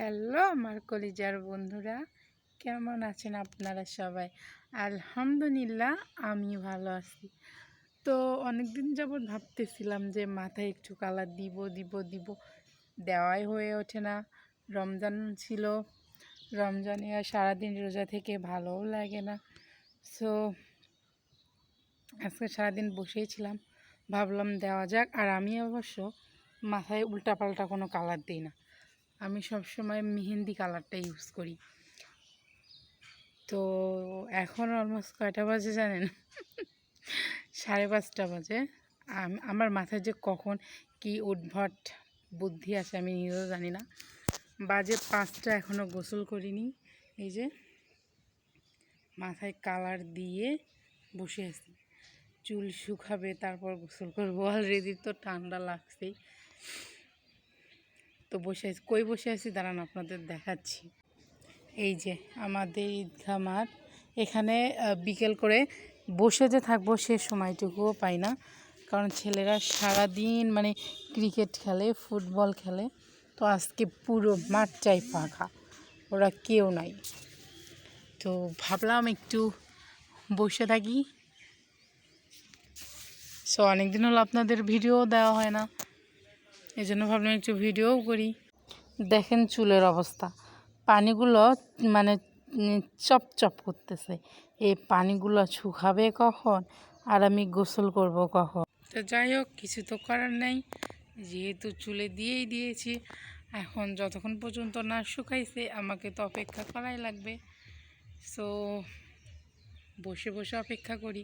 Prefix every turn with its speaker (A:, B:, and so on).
A: Hello আমার কলিজার বন্ধুরা, কেমন আছেন আপনারা সবাই? আলহামদুলিল্লাহ আমি ভালো আছি। তো অনেক দিন যাবৎ ভাবতেছিলাম যে মাথায় একটু কালার দিব দিব দিব। দেওয়াই হয়ে ওঠে না। রমজান ছিল। রমজানে আর সারাদিন রোজা থেকে ভালোও লাগে না। সো, আজকে সারাদিন বসেই ছিলাম। ভাবলাম দেওয়া যাক। আর আমি অবশ্য মাথায় উল্টাপাল্টা কোনো কালার দিই না। আমি সবসময় মেহেন্দি কালারটা ইউজ করি। তো এখন অলমোস্ট কয়টা বাজে জানেন? সাড়ে পাঁচটা বাজে। আমার মাথায় যে কখন কি উদ্ভট বুদ্ধি আসে আমি নিজেও জানি না। বাজে পাঁচটা এখনও গোসল করিনি। এই যে মাথায় কালার দিয়ে বসে আছি। চুল শুকাবে, তারপর গোসল করব। অলরেডি তো ঠান্ডা লাগছেই। তো বসে আছি, কই বসে আছি? দাঁড়ান, আপনাদের দেখাচ্ছি। এই যে আমাদের ঈদগাহ মাঠ। এখানে বিকেল করে বসে যে থাকব সে সময়টুকুও পাই না। কারণ ছেলেরা সারাদিন মানে ক্রিকেট খেলে, ফুটবল খেলে। তো আজকে পুরো মাঠটাই ফাঁকা। ওরা কেউ নাই। তো ভাবলাম একটু বসে থাকি। সো অনেকদিন হলো আপনাদের ভিডিও দেওয়া হয় না। জন্য ভাবলাম একটু ভিডিওও করি। দেখেন চুলের অবস্থা। পানিগুলো মানে উম, চপ চপ করতেছে। এই পানিগুলো শুকাবে কখন? আর আমি গোসল করব কখন? তো যাই হোক কিছু তো করার নেই। যেহেতু চুলে দিয়েই দিয়েছি এখন যতক্ষণ পর্যন্ত না শুকাইছে আমাকে তো অপেক্ষা করাই লাগবে। সো বসে বসে অপেক্ষা করি।